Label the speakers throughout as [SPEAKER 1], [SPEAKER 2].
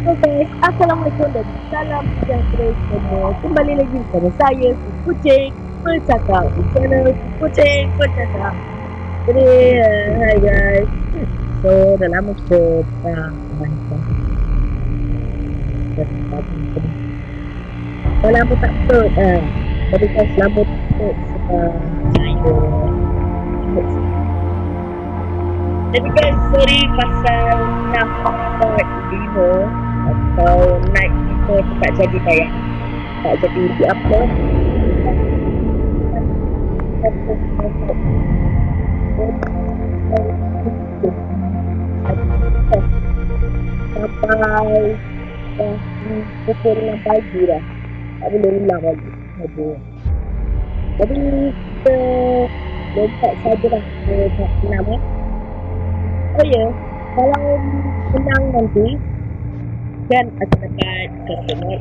[SPEAKER 1] Guys, Assalamualaikum dan salam sejahtera semua. Kembali lagi bersama saya, Kucing Bercakap. Di channel Kucing Bercakap. Jadi, uh, hi guys. So, dah lama kita tak main. Dah lama tak upload uh, Tapi kan selama upload sebab saya Jadi guys, sorry pasal nampak video atau naik kita tak jadi kayak tak jadi di upload sampai pukul 6 pagi dah tak boleh ulang lagi Aduh. jadi kita lompat sajalah ke tahap 6 eh oh ya kalau menang nanti dan akan dapat customer.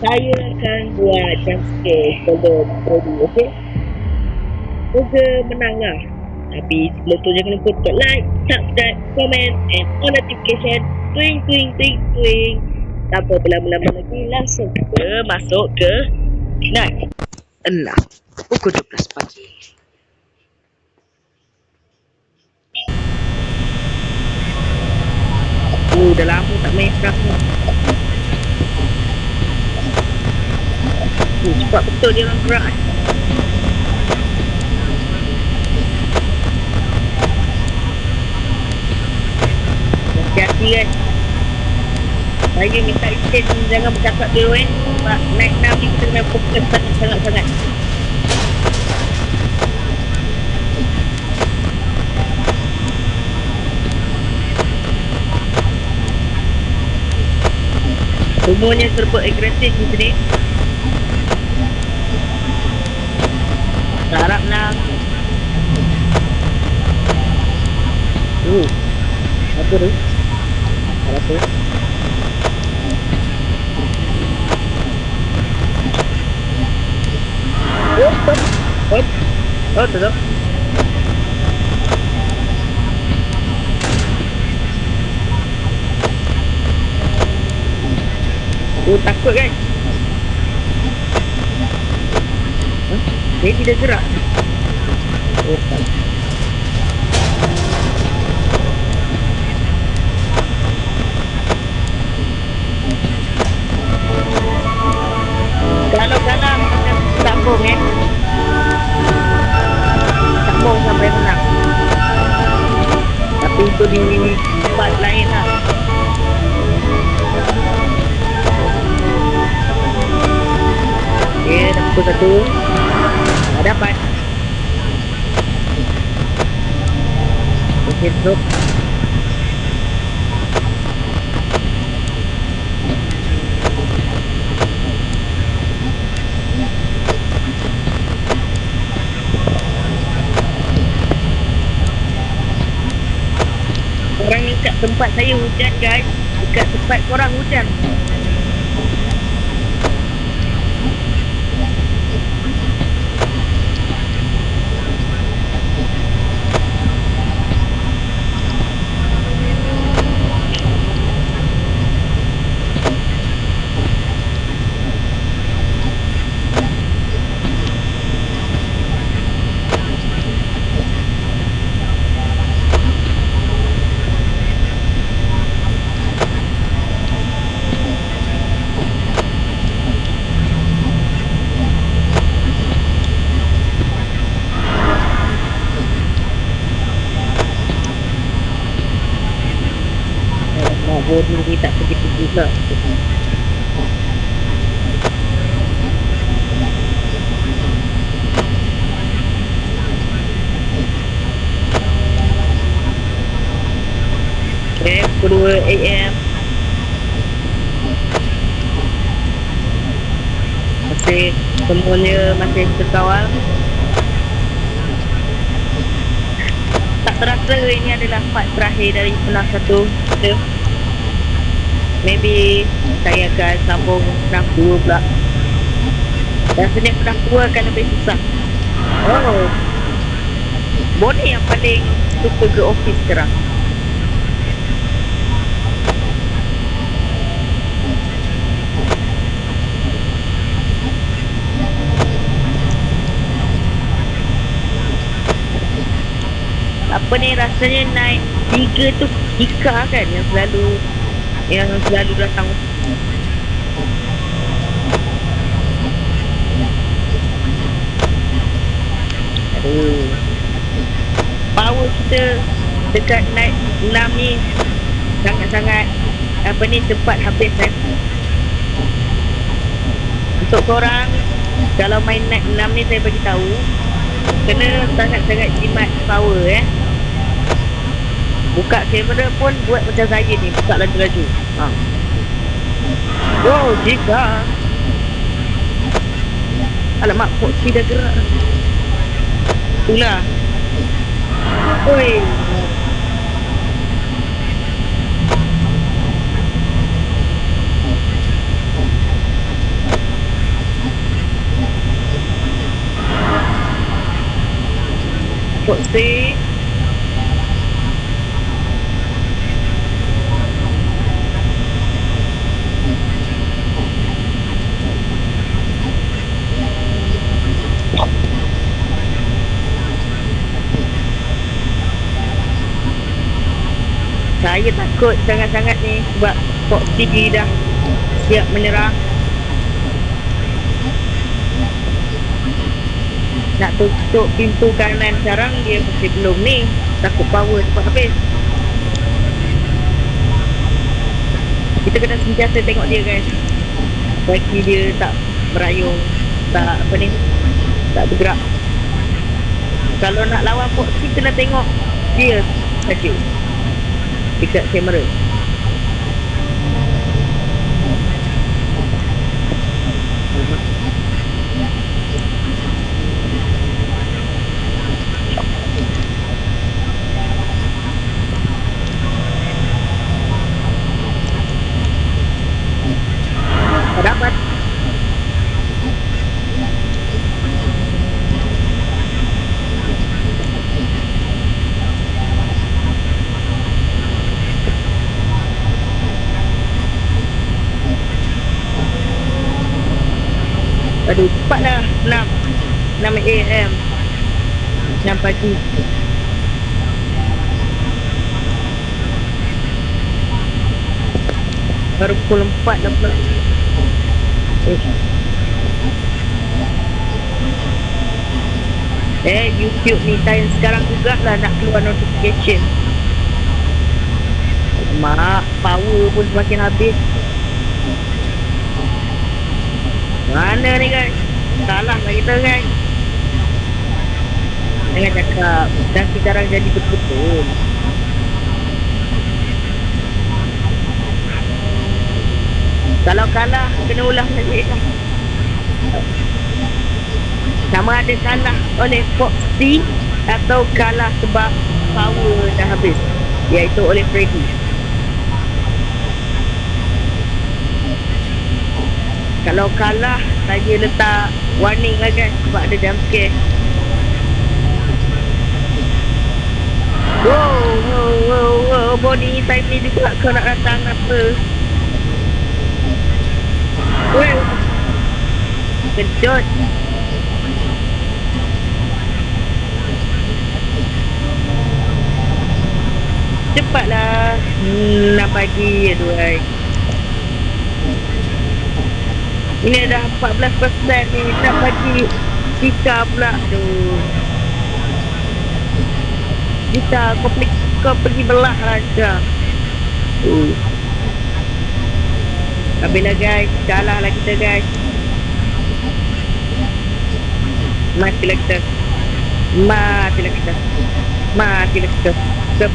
[SPEAKER 1] Saya akan buat jump scare sebelum ready ok semoga menang lah. Tapi sebelum tu jangan lupa tekan like, subscribe, comment and on notification. Twing twing twing twing. Tanpa berlama-lama lagi. Langsung kita masuk ke. Night. 6 pukul 12 pagi Oh, dah lama tak main craft ni. Oh, cepat betul dia orang gerak. eh. Hati-hati kan. Saya minta izin jangan bercakap dulu eh. Sebab naik enam ni kita kena fokus sangat-sangat. Semuanya serba agresif di sini. Tak harap nak. Oh. Apa tu? Apa tu? Oh, stop. Oh, oh, Oh, takut kan? Huh? Dia tidak gerak. Oh, tak. Eh. Sambung sampai menang. Tapi itu di tempat lain lah. Okay, dah pukul satu. Dah dapat. Okay, drop. Orang ni kat tempat saya hujan guys Dekat tempat korang hujan Alamak, bodoh ni tak pergi-pergi pula. Okay, pukul 2 AM. Masih semuanya masih terkawal. Tak terasa ini adalah part terakhir dari penang satu kita maybe saya akan sambung enam tua pula. Rasanya enam tua akan lebih susah. Oh. Bonnie yang paling suka ke office sekarang?
[SPEAKER 2] Apa ni rasanya naik tiga tu Ika kan yang selalu yang selalu datang. Aduh. Power kita dekat naik 6 ni sangat-sangat apa ni cepat habis kan untuk korang kalau main naik 6 ni saya bagi tahu kena sangat-sangat jimat power eh buka kamera pun buat macam saya ni buka laju-laju ha. oh jika alamak poksi dah gerak. Itulah. Oi. Foxy Saya takut sangat-sangat ni sebab Foxy dia dah siap menyerang nak tutup pintu kanan sekarang dia masih belum ni. Takut power cepat habis. Kita kena sentiasa tengok dia guys. Bagi dia tak berayung tak apa ni tak bergerak. Kalau nak lawan Foxy kena tengok dia. Saja dekat kamera Tak dapat Aduh, cepat dah 6 6 AM 6 pagi. Baru pukul 4 dah pula Eh Eh, YouTube ni time sekarang juga lah nak keluar notification. Mak, power pun semakin habis. Mana ni guys? Salah lah kita guys Jangan cakap. Dan sekarang jadi betul-betul. Kalau kalah Kena ulang balik lah. Sama ada kalah oleh Foxy Atau kalah sebab Power dah habis Iaitu oleh Freddy. Kalau kalah Saya letak warning lah guys Sebab ada jump scare Wow, wow, wow, wow. Body time ni juga kau nak datang apa? Well Kejut. Cepatlah. Hmm, pagi aduh hai Ini dah 14% ni Nak bagi Jika pula Aduh Jika kau pergi Kau pergi belah lah Jika uh. Habislah guys. Kalah lah kita guys. Matilah kita. Matilah kita. Matilah kita. 10%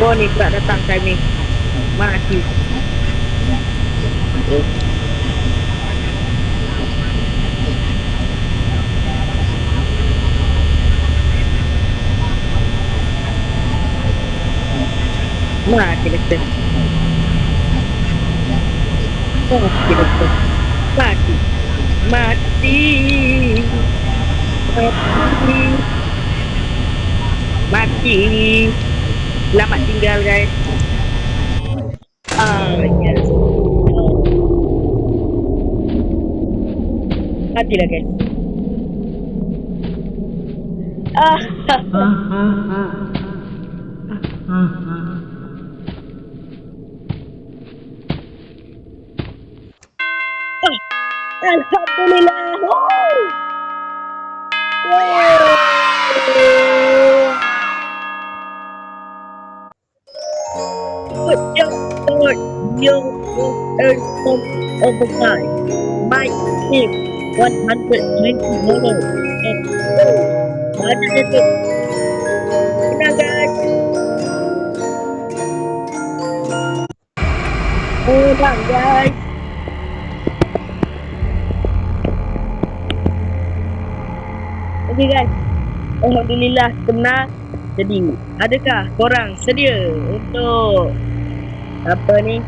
[SPEAKER 2] Oh ni tak datang time ni Mati. Oh. Mati kita Mati. Mati. Mati. Mati. Selamat tinggal guys. Ah yes. Matilah guys.
[SPEAKER 1] Alhamdulillah. Woo! Good job, Alhamdulillah. Yo, yo, there's some over time. My team, 120 dollars. And oh, how did it look? Good night, guys. Good night, guys. Okay guys. Alhamdulillah kita menang. Jadi, adakah korang sedia untuk apa ni?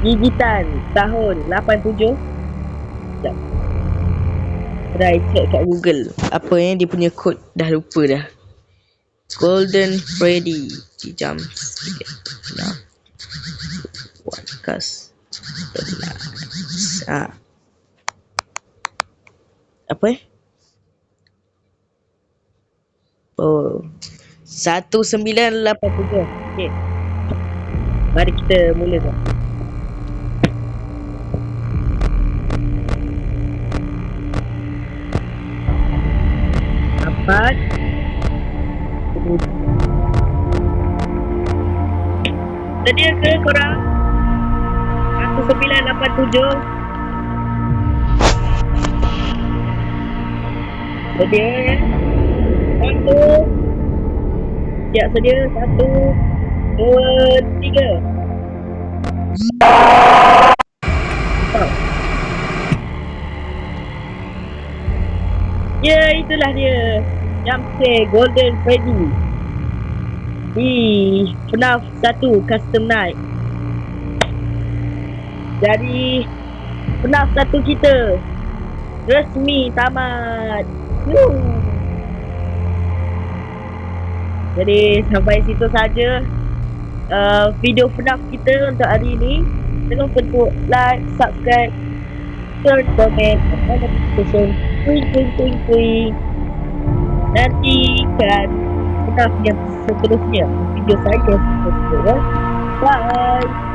[SPEAKER 1] Gigitan tahun 87? Sekejap. Try check kat Google. Apa yang dia punya kod dah lupa dah. Golden Freddy. Jam sikit. Nah. Podcast. Ah. Apa eh? Oh. 1987. Okey. Mari kita mulakan. Empat. Sedia ke korang? 1987. Sedia ya? Satu. Siap sedia. Satu. Dua. Tiga. Ya, itulah dia. Jumpscare Golden Freddy. Di FNAF 1 Custom Night. Jadi FNAF 1 kita resmi tamat. Woo. Jadi sampai situ saja uh, video FNAF kita untuk hari ini. Jangan untuk like, subscribe, share, comment, dan notification. Kuing, kuing, kuing, kuing. Nantikan FNAF yang seterusnya. Video saya seterusnya. Bye.